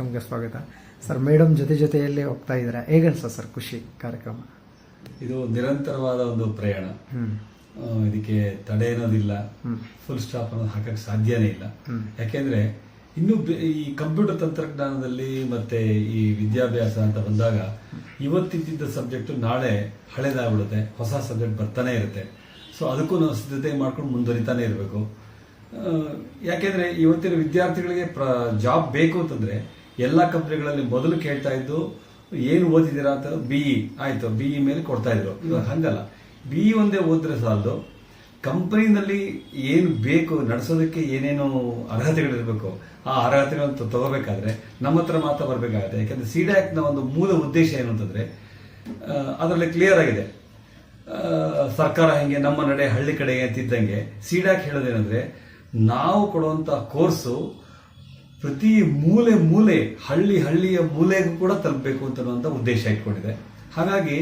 ಕಾರ್ಯಕ್ರಮಕ್ಕೆ ಸ್ವಾಗತ. Sir madam ಜೊತೆ ಜೊತೆಯಲ್ಲಿ ಹೋಗ್ತಾ ಇದ್ದೀರಾ? ಹೇಗನ್ಸ ಸರ್ ಖುಷಿ ಕಾರ್ಯಕ್ರಮ? ಇದು ನಿರಂತರವಾದ ಒಂದು ಪ್ರಯಾಣ. ಇದಕ್ಕೆ ತಡೆ ಅನ್ನೋದಿಲ್ಲ. ಫುಲ್ ಸ್ಟಾಪ್ ಅನ್ನೋದು ಹಾಕಕ್ಕೆ ಸಾಧ್ಯನೇ ಇಲ್ಲ. ಯಾಕೆಂದ್ರೆ ಇನ್ನು ಈ ಕಂಪ್ಯೂಟರ್ ತಂತ್ರಜ್ಞಾನದಲ್ಲಿ ಮತ್ತೆ ಈ ವಿದ್ಯಾಭ್ಯಾಸ ಅಂತ ಬಂದಾಗ ಇವತ್ತಿದ್ದ ಸಬ್ಜೆಕ್ಟ್ ನಾಳೆ ಹಳೇದಾಗ್ಬಿಡುತ್ತೆ. ಹೊಸ ಸಬ್ಜೆಕ್ಟ್ ಬರ್ತಾನೆ ಇರುತ್ತೆ. ಸೊ ಅದಕ್ಕೂ ನಾವು ಸಿದ್ಧತೆ ಮಾಡ್ಕೊಂಡು ಮುಂದುವರಿತಾನೆ ಇರಬೇಕು. ಯಾಕೆಂದ್ರೆ ಇವತ್ತಿನ ವಿದ್ಯಾರ್ಥಿಗಳಿಗೆ ಪ್ರ ಜಾಬ್ ಬೇಕು ಅಂತಂದ್ರೆ ಎಲ್ಲ ಕಂಪ್ನಿಗಳಲ್ಲಿ ಮೊದಲು ಕೇಳ್ತಾ ಇದ್ದು, ಏನು ಓದಿದ್ದೀರಾ? ಅಂತ ಬಿ ಇ. ಆಯಿತು, ಬಿ ಇ ಮೇಲೆ ಕೊಡ್ತಾ ಇದ್ರು. ಇವಾಗ ಹಂಗಲ್ಲ. ಬಿ ಇ ಒಂದೇ ಓದ್ರೆ ಸಾಲದು. ಕಂಪನಿನಲ್ಲಿ ಏನು ಬೇಕು, ನಡೆಸೋದಕ್ಕೆ ಏನೇನು ಅರ್ಹತೆಗಳಿರಬೇಕು, ಆ ಅರ್ಹತೆಗಳನ್ನು ತಗೋಬೇಕಾದ್ರೆ ನಮ್ಮ ಹತ್ರ ಮಾತ್ರ ಬರಬೇಕಾಗುತ್ತೆ. ಯಾಕಂದ್ರೆ ಸಿಡ್ಯಾಕ್ನ ನ ಒಂದು ಮೂಲ ಉದ್ದೇಶ ಏನು ಅಂತಂದ್ರೆ ಅದರಲ್ಲಿ ಕ್ಲಿಯರ್ ಆಗಿದೆ. ಸರ್ಕಾರ ಹೆಂಗೆ ನಮ್ಮ ನಡೆ ಹಳ್ಳಿ ಕಡೆಗೆ ಅಂತಿದ್ದಂಗೆ ಸಿಡಾಕ್ ಹೇಳೋದೇನೆಂದರೆ, ನಾವು ಕೊಡುವಂಥ ಕೋರ್ಸು ಪ್ರತಿ ಮೂಲೆ ಮೂಲೆ, ಹಳ್ಳಿ ಹಳ್ಳಿಯ ಮೂಲೆಗೂ ಕೂಡ ತಲುಪಬೇಕು ಅಂತ ಉದ್ದೇಶ ಇಟ್ಕೊಂಡಿದೆ. ಹಾಗಾಗಿ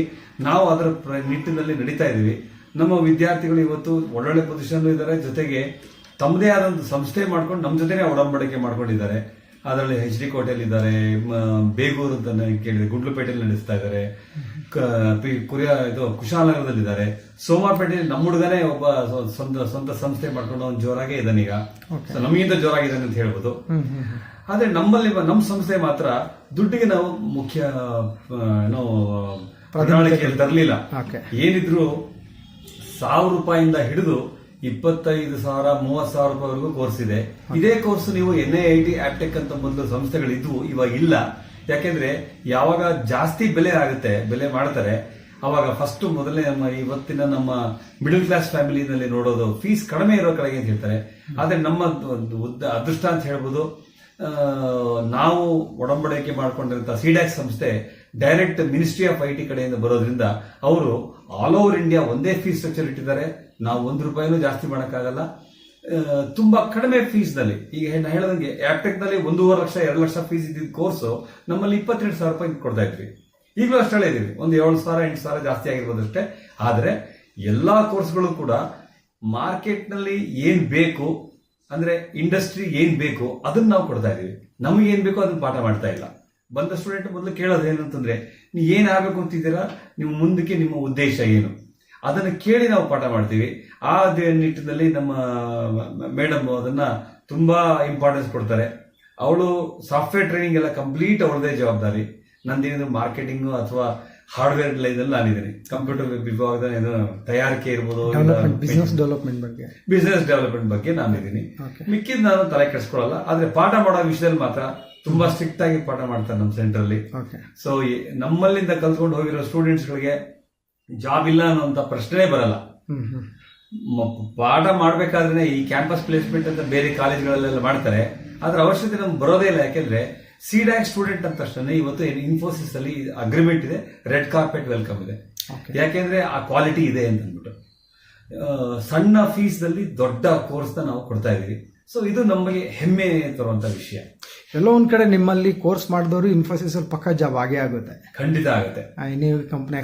ನಾವು ಅದರ ನಿಟ್ಟಿನಲ್ಲಿ ನಡೀತಾ ಇದ್ದೀವಿ. ನಮ್ಮ ವಿದ್ಯಾರ್ಥಿಗಳು ಇವತ್ತು ಒಳ್ಳೊಳ್ಳೆ ಪೊಸಿಷನ್ ಇದ್ದಾರೆ. ಜೊತೆಗೆ ತಮ್ಮದೇ ಆದಂತ ಸಂಸ್ಥೆ ಮಾಡ್ಕೊಂಡು ನಮ್ಮ ಜೊತೆನೆ ಒಡಂಬಡಿಕೆ ಮಾಡ್ಕೊಂಡಿದ್ದಾರೆ. ಅದರಲ್ಲಿ ಎಚ್ ಡಿ ಕೋಟೆಯಲ್ಲಿ ಇದ್ದಾರೆ ಬೇಗೂರು ಅಂತ ಕೇಳಿದೆ, ಗುಂಡ್ಲುಪೇಟೆಯಲ್ಲಿ ನಡೆಸ್ತಾ ಇದ್ದಾರೆ. ಕುರಿಯ ಇದು ಕುಶಾಲನಗರದಲ್ಲಿ ಇದ್ದಾರೆ ಸೋಮಾರ್ಪೇಟೆಯಲ್ಲಿ ನಮ್ಮ ಹುಡುಗನೇ ಒಬ್ಬ ಸ್ವ- ಸ್ವಂತ ಸ್ವಂತ ಸಂಸ್ಥೆ ಮಾಡ್ಕೊಂಡು ಅವ್ನು ಜೋರಾಗೆ ಇದ್ದಾನೆ ಈಗ ನಮಗಿಂತ ಜೋರಾಗಿದ್ದಾನೆ ಅಂತ ಹೇಳ್ಬೋದು. ಆದ್ರೆ ನಮ್ಮಲ್ಲಿ ನಮ್ಮ ಸಂಸ್ಥೆ ಮಾತ್ರ ದುಡ್ಡಿಗೆ ನಾವು ಮುಖ್ಯ ಏನೋ ಪ್ರಣಾಳಿಕೆಯಲ್ಲಿ ತರಲಿಲ್ಲ. ಏನಿದ್ರು ಸಾವಿರ ರೂಪಾಯಿಂದ ಹಿಡಿದು ಇಪ್ಪತ್ತೈದು ಸಾವಿರ ಮೂವತ್ ಸಾವಿರ ರೂಪಾಯಿವರೆಗೂ ಕೋರ್ಸ್ ಇದೆ. ಇದೇ ಕೋರ್ಸ್ ನೀವು N I I T Aptech ಅಂತ ಮೊದಲು ಸಂಸ್ಥೆಗಳಿದ್ವು ಇವಾಗ ಇಲ್ಲ. ಯಾಕೆಂದ್ರೆ ಯಾವಾಗ ಜಾಸ್ತಿ ಬೆಲೆ ಆಗುತ್ತೆ, ಬೆಲೆ ಮಾಡ್ತಾರೆ, ಅವಾಗ ಫಸ್ಟ್ ಮೊದಲೇ ನಮ್ಮ ಇವತ್ತಿನ ನಮ್ಮ ಮಿಡಲ್ ಕ್ಲಾಸ್ ಫ್ಯಾಮಿಲಿನಲ್ಲಿ ನೋಡೋದು ಫೀಸ್ ಕಡಿಮೆ ಇರೋ ಕಡೆಗೆ ಅಂತ ಹೇಳ್ತಾರೆ. ಆದ್ರೆ ನಮ್ಮ ಉದ್ದ ಅದೃಷ್ಟ ಅಂತ ಹೇಳ್ಬೋದು ನಾವು ಒಡಂಬಡಿಕೆ ಮಾಡಿಕೊಂಡಿರುವಂತಹ ಸಿಡ್ಯಾಕ್ ಸಂಸ್ಥೆ direct ministry of I T ಕಡೆಯಿಂದ ಬರೋದ್ರಿಂದ ಅವರು ಆಲ್ ಓವರ್ ಇಂಡಿಯಾ ಒಂದೇ ಫೀಸ್ ಸ್ಟ್ರಕ್ಚರ್ ಇಟ್ಟಿದ್ದಾರೆ. ನಾವು ಒಂದು ರೂಪಾಯಿನೂ ಜಾಸ್ತಿ ಮಾಡೋಕ್ಕಾಗಲ್ಲ. ತುಂಬಾ ಕಡಿಮೆ ಫೀಸ್ನಲ್ಲಿ ಈಗ ನಾನು ಹೇಳದಂಗೆ ಆಪ್ಟೆಕ್ನಲ್ಲಿ ಒಂದೂವರೆ ಲಕ್ಷ, ಎರಡು ಲಕ್ಷ ಫೀಸ್ ಇದ್ದಿದ್ದ ಕೋರ್ಸ್ ನಮ್ಮಲ್ಲಿ ಇಪ್ಪತ್ತೆರಡು ಸಾವಿರ ರೂಪಾಯಿ ಕೊಡ್ತಾ ಇದ್ವಿ. ಈಗಲೂ ಅಷ್ಟೇ ಇದೀವಿ ಒಂದು ಏಳು ಸಾವಿರ, ಎಂಟು ಸಾವಿರ ಜಾಸ್ತಿ ಆಗಿರ್ಬೋದು ಅಷ್ಟೇ. ಆದ್ರೆ ಎಲ್ಲಾ ಕೋರ್ಸ್ಗಳು ಕೂಡ ಮಾರ್ಕೆಟ್ನಲ್ಲಿ ಏನ್ ಬೇಕು, ಅಂದ್ರೆ ಇಂಡಸ್ಟ್ರಿ ಏನ್ ಬೇಕು, ಅದನ್ನ ನಾವು ಕೊಡ್ತಾ ಇದೀವಿ ನಮಗೆ ಏನ್ ಬೇಕೋ ಅದನ್ನ ಪಾಠ ಮಾಡ್ತಾ ಇಲ್ಲ. ಬಂದ ಸ್ಟೂಡೆಂಟ್ ಮೊದಲು ಕೇಳೋದು ಏನಂತಂದ್ರೆ ನೀವು ಏನ್ ಆಗ್ಬೇಕು ಅಂತಿದ್ದೀರಾ? ನಿಮ್ಮ ಮುಂದಕ್ಕೆ ನಿಮ್ಮ ಉದ್ದೇಶ ಏನು? ಅದನ್ನು ಕೇಳಿ ನಾವು ಪಾಠ ಮಾಡ್ತೀವಿ. ಆ ನಿಟ್ಟಿನಲ್ಲಿ ನಮ್ಮ ಮೇಡಮ್ ಅದನ್ನ ತುಂಬಾ ಇಂಪಾರ್ಟೆನ್ಸ್ ಕೊಡ್ತಾರೆ. ಅವಳು ಸಾಫ್ಟ್ವೇರ್ ಟ್ರೈನಿಂಗ್ ಎಲ್ಲ ಕಂಪ್ಲೀಟ್ ಅವಳದೇ ಜವಾಬ್ದಾರಿ. ನಂದೇನಿದ್ರು ಮಾರ್ಕೆಟಿಂಗ್ ಅಥವಾ ಹಾರ್ಡ್ವೇರ್ ಲೈನಲ್ಲಿ ನಾನಿದ್ದೀನಿ. ಕಂಪ್ಯೂಟರ್ ವಿಭಾಗದ ಏನೋ ತಯಾರಿಕೆ ಇರ್ಬೋದು ಬಿಸ್ನೆಸ್ ಡೆವಲಪ್ಮೆಂಟ್ ಬಗ್ಗೆ. ಬಿಸ್ನೆಸ್ ಡೆವಲಪ್ಮೆಂಟ್ ಬಗ್ಗೆ ನಾನಿದ್ದೀನಿ. ಮಿಕ್ಕಿದ್ ನಾನು ತಲೆ ಕೆಡಿಸ್ಕೊಳ್ಳಲ್ಲ ಆದ್ರೆ ಪಾಠ ಮಾಡೋ ವಿಷಯದಲ್ಲಿ ಮಾತ್ರ ತುಂಬಾ ಸ್ಟ್ರಿಕ್ಟ್ ಆಗಿ ಪಾಠ ಮಾಡ್ತಾರೆ ನಮ್ಮ ಸೆಂಟರ್ ಅಲ್ಲಿ. ಸೊ ನಮ್ಮಲ್ಲಿಂದ ಕಲ್ತ್ಕೊಂಡು ಹೋಗಿರೋ ಸ್ಟೂಡೆಂಟ್ಸ್ ಗಳಿಗೆ ಜಾಬ್ ಇಲ್ಲ ಅನ್ನುವಂತ ಪ್ರಶ್ನೆ ಬರಲ್ಲ. ಪಾಠ ಮಾಡಬೇಕಾದ್ರೆ ಈ ಕ್ಯಾಂಪಸ್ ಪ್ಲೇಸ್ಮೆಂಟ್ ಅಂತ ಬೇರೆ ಕಾಲೇಜ್ಗಳಲ್ಲೆಲ್ಲ ಮಾಡ್ತಾರೆ. ಆದ್ರೆ ಅವಶ್ಯಕತೆ ನಮ್ಗೆ ಬರೋದೇ ಇಲ್ಲ. ಯಾಕೆಂದ್ರೆ ಸಿಡ್ಯಾಕ್ ಸ್ಟೂಡೆಂಟ್ ಅಂತ ತಕ್ಷಣ ಇವತ್ತು ಇನ್ಫೋಸಿಸ್ ಅಲ್ಲಿ ಅಗ್ರಿಮೆಂಟ್ ಇದೆ. ರೆಡ್ ಕಾರ್ಪೆಟ್ ವೆಲ್ಕಮ್ ಇದೆ. ಯಾಕೆಂದ್ರೆ ಆ ಕ್ವಾಲಿಟಿ ಇದೆ ಅಂತ ಅಂದ್ಬಿಟ್ಟು ಸಣ್ಣ ಫೀಸ್ ಅಲ್ಲಿ ದೊಡ್ಡ ಕೋರ್ಸ್ ನಾವು ಕೊಡ್ತಾ ಇದೀವಿ. ಸೊ ಇದು ನಮಗೆ ಹೆಮ್ಮೆ ತರುವಂತ ವಿಷಯ. ಎಲ್ಲೋ ಒಂದ್ ಕಡೆ ನಿಮ್ಮಲ್ಲಿ ಕೋರ್ಸ್ ಮಾಡಿದವರು ಇನ್ಫೋಸಿಸ್ ಅಲ್ಲಿ ಪಕ್ಕ ಜಾಬ್ ಆಗೇ ಆಗುತ್ತೆ. ಖಂಡಿತ ಆಗುತ್ತೆ. ನೀವು ಕಂಪನಿ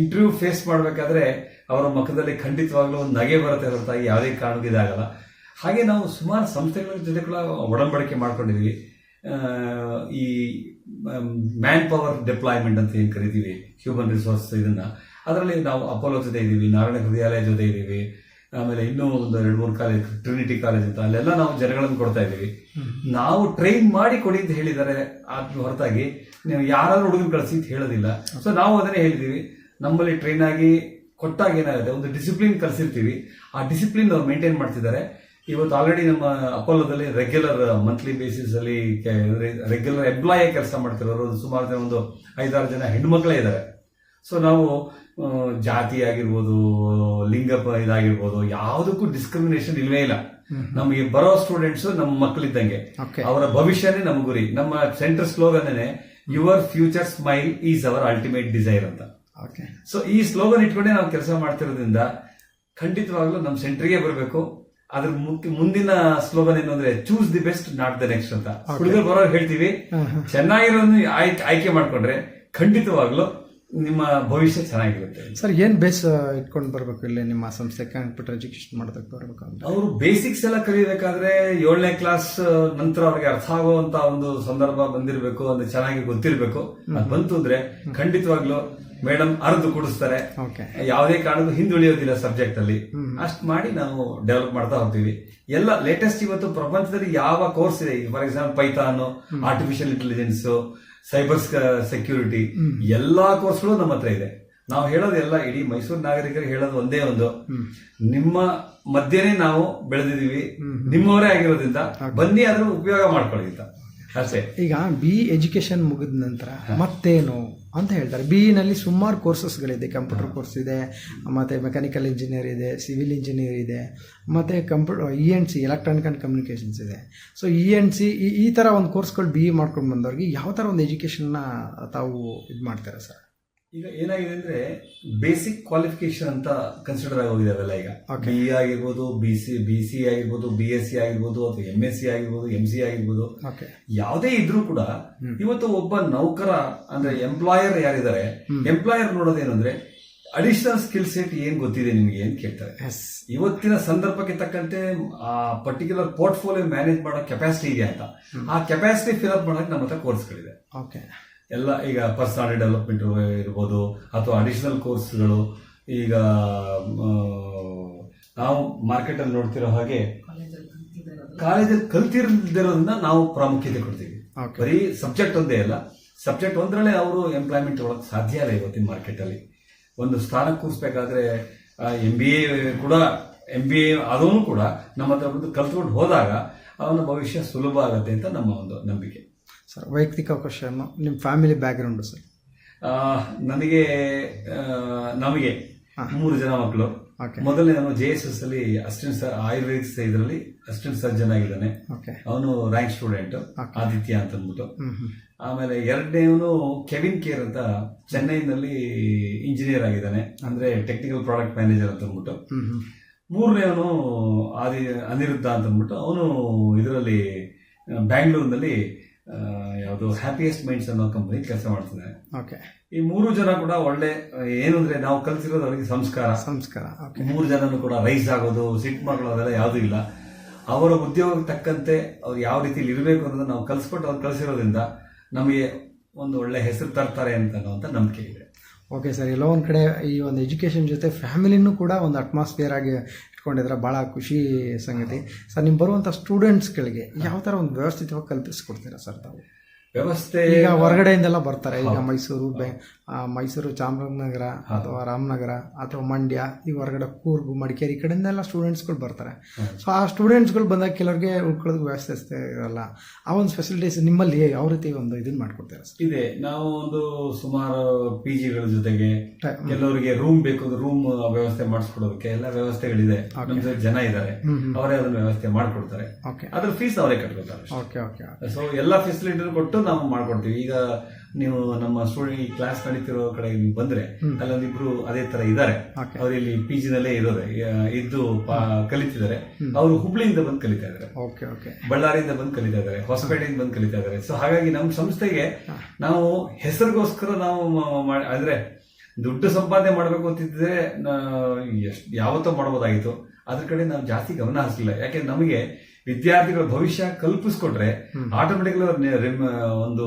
ಇಂಟರ್ವ್ಯೂ ಫೇಸ್ ಮಾಡಬೇಕಾದ್ರೆ ಅವರ ಮುಖದಲ್ಲಿ ಖಂಡಿತವಾಗ್ಲೂ ಒಂದು ನಗೆ ಬರುತ್ತೆ ಹೊರತಾಗಿ ಯಾವುದೇ ಕಾರಣಕ್ಕೂ ಇದಾಗಲ್ಲ. ಹಾಗೆ ನಾವು ಸುಮಾರು ಸಂಸ್ಥೆಗಳ ಜೊತೆ ಕೂಡ ಒಡಂಬಡಿಕೆ ಮಾಡ್ಕೊಂಡಿದೀವಿ. ಈ ಮ್ಯಾನ್ ಪವರ್ ಡಿಪ್ಲಾಯ್ಮೆಂಟ್ ಅಂತ ಏನು ಕರಿತೀವಿ ಹ್ಯೂಮನ್ ರಿಸೋರ್ಸ್ ಇದನ್ನ. ಅದರಲ್ಲಿ ನಾವು ಅಪೋಲೋ ಜೊತೆ ಇದೀವಿ ನಾರಾಯಣ ಹೃದಯಾಲಯ ಜೊತೆ ಇದೀವಿ. ಆಮೇಲೆ ಇನ್ನೂ ಒಂದು ಎರಡು ಮೂರು ಕಾಲೇಜ್ ಟ್ರಿನಿಟಿ ಕಾಲೇಜ್ ಅಂತ ಅಲ್ಲೆಲ್ಲ ನಾವು ಜನಗಳನ್ನು ಕೊಡ್ತಾ ಇದೀವಿ ನಾವು ಟ್ರೈನ್ ಮಾಡಿ ಕೊಡಿ ಅಂತ ಹೇಳಿದ್ದಾರೆ ಅದ್ರ ಹೊರತಾಗಿ ನೀವು ಯಾರಾದ್ರೂ ಹುಡುಗರು ಕಳಿಸಿ ಅಂತ ಹೇಳೋದಿಲ್ಲ. ಸೊ ನಾವು ಅದನ್ನೇ ಹೇಳಿದೀವಿ ನಮ್ಮಲ್ಲಿ ಟ್ರೈನ್ ಆಗಿ ಕೊಟ್ಟಾಗ ಏನಾಗುತ್ತೆ ಒಂದು ಡಿಸಿಪ್ಲಿನ್ ಕಲಿಸಿರ್ತೀವಿ ಆ ಡಿಸಿಪ್ಲಿನ್ ಅವ್ರು ಮೇಂಟೈನ್ ಮಾಡ್ತಿದ್ದಾರೆ. ಇವತ್ತು ಆಲ್ರೆಡಿ ನಮ್ಮ ಅಪೋಲೋದಲ್ಲಿ ರೆಗ್ಯುಲರ್ ಮಂತ್ಲಿ ಬೇಸಿಸ್ ಅಲ್ಲಿ ರೆಗ್ಯುಲರ್ ಎಂಪ್ಲಾಯ್ ಕೆಲಸ ಮಾಡ್ತಿರೋರು ಸುಮಾರು ಜನ ಒಂದು ಐದಾರು ಜನ ಹೆಣ್ಮಕ್ಳೇ ಇದ್ದಾರೆ. ಸೊ ನಾವು ಜಾತಿ ಆಗಿರ್ಬೋದು ಲಿಂಗ ಇದಾಗಿರ್ಬೋದು ಯಾವುದಕ್ಕೂ ಡಿಸ್ಕ್ರಿಮಿನೇಷನ್ ಇಲ್ವೇ ಇಲ್ಲ. ನಮಗೆ ಬರೋ ಸ್ಟೂಡೆಂಟ್ಸ್ ನಮ್ಮ ಮಕ್ಕಳಿದ್ದಂಗೆ ಅವರ ಭವಿಷ್ಯನೇ ನಮ್ಮ ಗುರಿ. ನಮ್ಮ centre ಸ್ಲೋಗನ್ನೇ your future smile is our ultimate desire ಅಂತ. ಸೊ ಈ ಸ್ಲೋಗನ್ ಇಟ್ಕೊಂಡೇ ನಾವು ಕೆಲಸ ಮಾಡ್ತಿರೋದ್ರಿಂದ ಖಂಡಿತವಾಗ್ಲೂ ನಮ್ಮ ಸೆಂಟರ್ಗೆ ಬರಬೇಕು. ಅದ್ರ ಮುಖ್ಯ ಮುಂದಿನ ಸ್ಲೋಗನ್ ಏನು ಅಂದ್ರೆ choose the best not the next ಅಂತ. ಹುಡುಗರು ಬರೋರು ಹೇಳ್ತೀವಿ ಚೆನ್ನಾಗಿರೋದನ್ನ ಆಯ್ಕೆ ಆಯ್ಕೆ ಮಾಡ್ಕೊಂಡ್ರೆ ಖಂಡಿತವಾಗ್ಲೂ ನಿಮ್ಮ ಭವಿಷ್ಯ ಚೆನ್ನಾಗಿರುತ್ತೆ. ಸರ್ ಏನು ಬೇಸ್ ಇಟ್ಕೊಂಡು ಬರಬೇಕು ಇಲ್ಲಿ ನಿಮ್ಮ ಸಂಸ್ಥೆ ಕಂಪ್ಯೂಟರ್ ಎಜುಕೇಶನ್ ಮಾಡೋದಕ್ಕೆ ಬರಬೇಕು ಅಂತ? ಅವರು ಬೇಸಿಕ್ಸ್ ಎಲ್ಲ ಕಲಿಯಬೇಕಾದ್ರೆ ಏಳನೇ ಕ್ಲಾಸ್ ನಂತರ ಅವ್ರಿಗೆ ಅರ್ಥ ಆಗುವಂತ ಒಂದು ಸಂದರ್ಭ ಬಂದಿರಬೇಕು ಅಂದ್ರೆ ಚೆನ್ನಾಗಿ ಗೊತ್ತಿರಬೇಕು. ಅದು ಬಂತು ಅಂದ್ರೆ ಖಂಡಿತವಾಗ್ಲೂ ಮೇಡಮ್ ಅರ್ದು ಕೊಡಿಸ್ತಾರೆ. ಓಕೆ. ಯಾವುದೇ ಕಾರಣಕ್ಕೂ ಹಿಂದುಳಿಯೋದಿಲ್ಲ ಸಬ್ಜೆಕ್ಟ್ ಅಲ್ಲಿ. ಅಷ್ಟು ಮಾಡಿ ನಾವು ಡೆವಲಪ್ ಮಾಡ್ತಾ ಹೋಗ್ತೀವಿ. ಎಲ್ಲ ಲೇಟೆಸ್ಟ್ ಇವತ್ತು ಪ್ರಪಂಚದಲ್ಲಿ ಯಾವ ಕೋರ್ಸ್ ಇದೆ? For example Python artificial intelligence cyber security ಎಲ್ಲಾ ಕೋರ್ಸ್ಗಳು ನಮ್ಮ ಹತ್ರ ಇದೆ. ನಾವು ಹೇಳೋದು ಎಲ್ಲ ಇಡೀ ಮೈಸೂರು ನಾಗರಿಕರಿಗೆ ಹೇಳೋದು ಒಂದೇ ಒಂದು. ನಿಮ್ಮ ಮಧ್ಯನೇ ನಾವು ಬೆಳೆದಿದೀವಿ ನಿಮ್ಮವರೇ ಆಗಿರೋದ್ರಿಂದ ಬನ್ನಿ ಅದ್ರ ಉಪಯೋಗ ಮಾಡ್ಕೊಳ್ಳಿ ಅಂತ. ಈಗ ಬಿ ಎಜುಕೇಶನ್ ಮುಗಿದ ನಂತರ ಮತ್ತೇನು ಅಂತ ಹೇಳ್ತಾರೆ. ಬಿ ನಲ್ಲಿ ಸುಮಾರು ಕೋರ್ಸಸ್ಗಳಿದೆ ಕಂಪ್ಯೂಟರ್ ಕೋರ್ಸ್ ಇದೆ ಮತ್ತು ಮೆಕ್ಯಾನಿಕಲ್ ಇಂಜಿನಿಯರ್ ಇದೆ ಸಿವಿಲ್ ಇಂಜಿನಿಯರ್ ಇದೆ ಮತ್ತು computer E N C electronic and communications ಇದೆ. ಸೊ ಇ ಎನ್ ಸಿ ಈ ಥರ ಒಂದು ಕೋರ್ಸ್ಗಳು ಬಿ ಇ ಮಾಡ್ಕೊಂಡು ಬಂದವ್ರಿಗೆ ಯಾವ ಥರ ಒಂದು ಎಜುಕೇಷನ್ನ ತಾವು ಇದು ಮಾಡ್ತಾರೆ ಸರ್ ಈಗ ಏನಾಗಿದೆ ಅಂದ್ರೆ ಬೇಸಿಕ್ ಕ್ವಾಲಿಫಿಕೇಶನ್ ಅಂತ ಕನ್ಸಿಡರ್ ಆಗೋಗಿದೆ ಅವೆಲ್ಲ ಈಗ. ಬಿ ಆಗಿರ್ಬೋದು ಬಿ ಸಿ ಬಿ ಸಿ ಆಗಿರ್ಬೋದು ಬಿ ಎಸ್ ಸಿ ಆಗಿರ್ಬೋದು ಅಥವಾ ಎಂ ಎಸ್ ಸಿ ಆಗಿರ್ಬೋದು ಎಂ ಸಿ ಆಗಿರ್ಬೋದು. ಯಾವುದೇ ಇದ್ರೂ ಕೂಡ ಇವತ್ತು ಒಬ್ಬ ನೌಕರ ಅಂದ್ರೆ ಎಂಪ್ಲಾಯರ್ ಯಾರಿದ್ದಾರೆ ಎಂಪ್ಲಾಯರ್ ನೋಡೋದೇನಂದ್ರೆ ಅಡಿಷನಲ್ ಸ್ಕಿಲ್ ಸೆಟ್ ಏನ್ ಗೊತ್ತಿದೆ ನಿಮ್ಗೆ ಏನ್ ಕೇಳ್ತಾರೆ? ಇವತ್ತಿನ ಸಂದರ್ಭಕ್ಕೆ ತಕ್ಕಂತೆ ಆ ಪರ್ಟಿಕ್ಯುಲರ್ ಪೋರ್ಟ್ಫೋಲಿಯೋ ಮ್ಯಾನೇಜ್ ಮಾಡೋ ಕೆಪಾಸಿಟಿ ಇದೆ ಅಂತ. ಆ ಕೆಪಾಸಿಟಿ ಫಿಲ್ ಅಪ್ ಮಾಡೋಕೆ ನಮ್ಮ ಹತ್ರ ಕೋರ್ಸ್ಗಳಿದೆ ಓಕೆ ಎಲ್ಲ ಈಗ ಪರ್ಸನಾಲಿಟಿ ಡೆವಲಪ್ಮೆಂಟ್ ಇರ್ಬೋದು ಅಥವಾ ಅಡಿಷನಲ್ ಕೋರ್ಸ್ಗಳು ಈಗ ನಾವು ಮಾರ್ಕೆಟ್ ಅಲ್ಲಿ ನೋಡ್ತಿರೋ ಹಾಗೆ ಕಾಲೇಜಲ್ಲಿ ಕಲ್ತಿರೋದ್ರಿಂದ ನಾವು ಪ್ರಾಮುಖ್ಯತೆ ಕೊಡ್ತೀವಿ. ಬರೀ ಸಬ್ಜೆಕ್ಟ್ ಒಂದೇ ಅಲ್ಲ. ಸಬ್ಜೆಕ್ಟ್ ಒಂದರಲ್ಲೇ ಅವರು ಎಂಪ್ಲಾಯ್ಮೆಂಟ್ ಒಳಗೆ ಸಾಧ್ಯ ಇಲ್ಲ ಇವತ್ತಿನ ಮಾರ್ಕೆಟ್ ಅಲ್ಲಿ. ಒಂದು ಸ್ಥಾನ ಕೂರಿಸ್ಬೇಕಾದ್ರೆ ಎಂ ಬಿ ಎ ಕೂಡ ಎಂ ಬಿ ಎ ಅದೂ ಕೂಡ ನಮ್ಮ ಹತ್ರ ಬಂದು ಕಲ್ತ್ಕೊಂಡು ಹೋದಾಗ ಅವನ ಭವಿಷ್ಯ ಸುಲಭ ಆಗುತ್ತೆ ಅಂತ ನಮ್ಮ ಒಂದು ನಂಬಿಕೆ. ಸರ್ ವೈಯಕ್ತಿಕ ಅವಕಾಶ ನಿಮ್ಮ ಫ್ಯಾಮಿಲಿ ಬ್ಯಾಕ್ಗ್ರೌಂಡು ಸರ್? ನನಗೆ ನಮಗೆ ಮೂರು ಜನ ಮಕ್ಕಳು ಮೊದಲನೇ ನಾನು ಜೆ ಎಸ್ ಎಸ್ ಅಲ್ಲಿ ಅಸಿಸ್ಟೆಂಟ್ ಆಯುರ್ವೇದಿಕ್ ಇದರಲ್ಲಿ ಅಸಿಸ್ಟೆಂಟ್ ಸರ್ಜನ್ ಆಗಿದ್ದಾನೆ. ಓಕೆ ಅವನು ರ್ಯಾಂಕ್ ಸ್ಟೂಡೆಂಟ್ ಆದಿತ್ಯ ಅಂತ ಅಂದ್ಬಿಟ್ಟು ಆಮೇಲೆ ಎರಡನೇವನು ಕೆವಿನ್ ಕೇರ್ ಅಂತ ಚೆನ್ನೈನಲ್ಲಿ ಇಂಜಿನಿಯರ್ ಆಗಿದ್ದಾನೆ. ಅಂದ್ರೆ ಟೆಕ್ನಿಕಲ್ ಪ್ರಾಡಕ್ಟ್ ಮ್ಯಾನೇಜರ್ ಅಂತ ಅಂದ್ಬಿಟ್ಟು ಮೂರನೇವನು ಆದಿ ಅನಿರುದ್ಧ ಅಂತ ಅಂದ್ಬಿಟ್ಟು ಅವನು ಇದರಲ್ಲಿ ಬ್ಯಾಂಗ್ಳೂರಿನಲ್ಲಿ ಯಾವುದು ಹ್ಯಾಪಿಯೆಸ್ಟ್ ಮೈಂಡ್ಸ್ ಅನ್ನೋ ಕಂಪನಿ ಕೆಲಸ ಮಾಡ್ತಿದ್ದಾರೆ ಓಕೆ ಈ ಮೂರು ಜನ ಕೂಡ ಒಳ್ಳೆ ಏನು ಅಂದ್ರೆ ನಾವು ಕಲ್ಸಿರೋದು ಅವರಿಗೆ ಸಂಸ್ಕಾರ. ಸಂಸ್ಕಾರ ಮೂರು ಜನನು ಕೂಡ ರೈಸ್ ಆಗೋದು ಸಿಟ್ ಮಕ್ಕಳು ಅದೆಲ್ಲ ಯಾವುದೂ ಇಲ್ಲ. ಅವರ ಉದ್ಯೋಗಕ್ಕೆ ತಕ್ಕಂತೆ ಅವ್ರು ಯಾವ ರೀತಿಲಿ ಇರಬೇಕು ಅನ್ನೋದನ್ನ ನಾವು ಕಲ್ಸ್ಕೊಟ್ಟು ಅವ್ರು ಕಲಿಸಿರೋದ್ರಿಂದ ನಮಗೆ ಒಂದು ಒಳ್ಳೆ ಹೆಸರು ತರ್ತಾರೆ ಅಂತ ಅನ್ನುವಂಥ ನಂಬಿಕೆ ಇದೆ. ಓಕೆ ಸರ್ ಎಲ್ಲೋ ಒಂದು ಕಡೆ ಈ ಒಂದು ಎಜುಕೇಷನ್ ಜೊತೆ ಫ್ಯಾಮಿಲಿನೂ ಕೂಡ ಒಂದು ಅಟ್ಮಾಸ್ಫಿಯರ್ ಆಗಿ ಇಟ್ಕೊಂಡಿದ್ರೆ ಭಾಳ ಖುಷಿ ಸಂಗತಿ. ಸರ್ ನೀವು ಬರುವಂಥ ಸ್ಟೂಡೆಂಟ್ಸ್ಗಳಿಗೆ ಯಾವ ಥರ ಒಂದು ವ್ಯವಸ್ಥಿತವಾಗಿ ಕಲ್ಪಿಸ್ಕೊಡ್ತೀರಾ ಸರ್ ತಾವು? ವ್ಯವಸ್ಥೆ ಈಗ ಹೊರಗಡೆಯಿಂದೆಲ್ಲ ಬರ್ತಾರೆ. ಈಗ ಮೈಸೂರು ಬೆ ಮೈಸೂರು ಚಾಮರಾಜನಗರ ಅಥವಾ ರಾಮನಗರ ಅಥವಾ ಮಂಡ್ಯ ಈ ಹೊರಗಡೆ ಕೂರ್ಗು ಮಡಿಕೇರಿ ಈ ಕಡೆಯಿಂದೆಲ್ಲ ಸ್ಟೂಡೆಂಟ್ಸ್ಗಳು ಬರ್ತಾರೆ. ಸೊ ಆ ಸ್ಟೂಡೆಂಟ್ಸ್ಗಳು ಬಂದಾಗ ಕೆಲವ್ರಿಗೆ ಉಳ್ಕೊಳ್ಳೋದಕ್ಕೆ ವ್ಯವಸ್ಥೆ ಇರಲ್ಲ. ಆ ಒಂದು ಫೆಸಿಲಿಟೀಸ್ ನಿಮ್ಮಲ್ಲಿ ಯಾವ ರೀತಿ ಒಂದು ಇದನ್ನ ಮಾಡ್ಕೊಡ್ತೀರಾ ಸರ್ ಇದೆ. ನಾವು ಒಂದು ಸುಮಾರು ಪಿ ಜಿಗಳ ಜೊತೆಗೆ ಕೆಲವರಿಗೆ ರೂಮ್ ಬೇಕು ರೂಮ್ ವ್ಯವಸ್ಥೆ ಮಾಡಿಸ್ಕೊಡೋದಕ್ಕೆ ಎಲ್ಲ ವ್ಯವಸ್ಥೆಗಳಿದೆ. ಜನ ಇದ್ದಾರೆ. ಅವರೇ ಅದನ್ನ ವ್ಯವಸ್ಥೆ ಮಾಡಿಕೊಡ್ತಾರೆ. ಅದ್ರ ಫೀಸ್ ಅವರೇ ಕಟ್ಕೊತಾರೆ ಓಕೆ ಓಕೆ ಸೊ ಎಲ್ಲ ಫೆಸಿಲಿಟಿ ಕೊಟ್ಟು ನಾವು ಮಾಡ್ಕೊಡ್ತೀವಿ. ಈಗ ನೀವು ನಮ್ಮ ಸ್ಟೂಡೆಂಟ್ ಈ ಕ್ಲಾಸ್ ನಡೀತಿರೋ ಕಡೆ ನೀವು ಬಂದ್ರೆ ಅಲ್ಲೊಂದಿಬ್ರು ಅದೇ ತರ ಇದ್ದಾರೆ. Okay. ಅವ್ರು ಇಲ್ಲಿ ಪಿ ಜಿನಲ್ಲೇ ಇರೋದೆ. ಇದ್ದು ಕಲಿತಿದ್ದಾರೆ. ಅವರು ಹುಬ್ಳಿಯಿಂದ ಬಂದು ಕಲಿತಾ ಇದಾರೆ ಓಕೆ ಓಕೆ ಬಳ್ಳಾರಿಯಿಂದ ಬಂದು ಕಲಿತಾ ಇದ್ದಾರೆ. ಹೊಸಪೇಟೆಯಿಂದ ಬಂದು ಕಲಿತಾ ಇದ್ದಾರೆ. ಸೊ ಹಾಗಾಗಿ ನಮ್ಮ ಸಂಸ್ಥೆಗೆ ನಾವು ಹೆಸರಿಗೋಸ್ಕರ ನಾವು ಅಂದ್ರೆ ದುಡ್ಡು ಸಂಪಾದನೆ ಮಾಡಬೇಕು ಅಂತಿದ್ರೆ ಎಷ್ಟು ಯಾವತ್ತೋ ಮಾಡ್ಬೋದಾಗಿತ್ತು. ಅದ್ರ ಕಡೆ ನಾವು ಜಾಸ್ತಿ ಗಮನ ಹರಿಸಲಿಲ್ಲ. ಯಾಕೆ ನಮಗೆ ವಿದ್ಯಾರ್ಥಿಗಳ ಭವಿಷ್ಯ ಕಲ್ಪಿಸ್ಕೊಟ್ರೆ ಆಟೋಮೆಟಿಕ್ ಒಂದು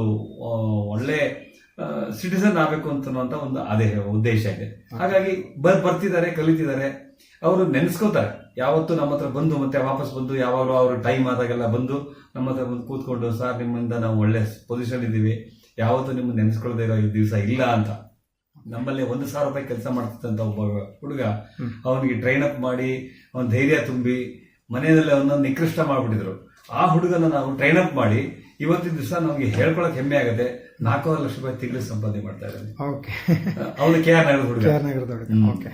ಒಳ್ಳೆ ಸಿಟಿಸನ್ ಆಗಬೇಕು ಅಂತ ಒಂದು ಅದೇ ಉದ್ದೇಶ ಇದೆ. ಹಾಗಾಗಿ ಬರ್ತಿದ್ದಾರೆ ಕಲಿತಿದ್ದಾರೆ. ಅವರು ನೆನೆಸ್ಕೋತಾರೆ. ಯಾವತ್ತು ನಮ್ಮ ಹತ್ರ ಬಂದು ಮತ್ತೆ ವಾಪಸ್ ಬಂದು ಯಾವಾಗಲೂ ಅವರು ಟೈಮ್ ಆದಾಗೆಲ್ಲ ಬಂದು ನಮ್ಮ ಹತ್ರ ಬಂದು ಕೂತ್ಕೊಂಡು ಸರ್ ನಿಮ್ಮಿಂದ ನಾವು ಒಳ್ಳೆ ಪೊಸಿಷನ್ ಇದ್ದೀವಿ. ಯಾವತ್ತೂ ನಿಮ್ಮನ್ನು ನೆನೆಸ್ಕೊಳ್ಳದೆ ಇರೋ ದಿವಸ ಇಲ್ಲ ಅಂತ. ನಮ್ಮಲ್ಲಿ ಒಂದು ಸಾವಿರ ರೂಪಾಯಿ ಕೆಲಸ ಮಾಡ್ತಿದ್ದಂತ ಒಬ್ಬ ಹುಡುಗ ಅವನಿಗೆ ಟ್ರೈನ್ ಅಪ್ ಮಾಡಿ ಅವನ ಧೈರ್ಯ ತುಂಬಿ ಮನೆಯಲ್ಲಿ ಅವನನ್ನು ನಿಕೃಷ್ಟ ಮಾಡಿಬಿಟ್ಟಿದ್ರು. ಆ ಹುಡುಗನ ನಾವು ಟ್ರೈನ್ ಅಪ್ ಮಾಡಿ ಇವತ್ತಿನ ದಿವಸ ನಮಗೆ ಹೇಳ್ಕೊಳಕ್ ಹೆಮ್ಮೆ ಆಗುತ್ತೆ ನಾಲ್ಕೂವರೆ ಲಕ್ಷ ರೂಪಾಯಿ ತಿಂಗಳು ಸಂಪಾದನೆ ಮಾಡ್ತಾ ಇದ್ದಾನೆ. ಓಕೆ ಅವನು ಕೆ ಆರ್ ನಗರದ ಹುಡುಗ. ಓಕೆ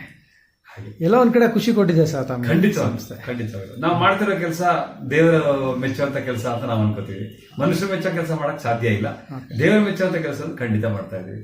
ಹಾಗೆ. ಎಲ್ಲ ಒಂದ್ ಕಡೆ ಖುಷಿ ಕೊಟ್ಟಿದೆ ಸರ್ ಖಂಡಿತ ಖಂಡಿತ ನಾವು ಮಾಡ್ತಿರೋ ಕೆಲಸ ದೇವರ ಮೆಚ್ಚುವಂತ ಕೆಲಸ ಅಂತ ನಾವು ಅನ್ಕೋತೀವಿ. ಮನುಷ್ಯ ಮೆಚ್ಚ ಕೆಲಸ ಮಾಡಕ್ ಸಾಧ್ಯ ಇಲ್ಲ. ದೇವರ ಮೆಚ್ಚುವಂತ ಕೆಲಸ ಖಂಡಿತ ಮಾಡ್ತಾ ಇದೀವಿ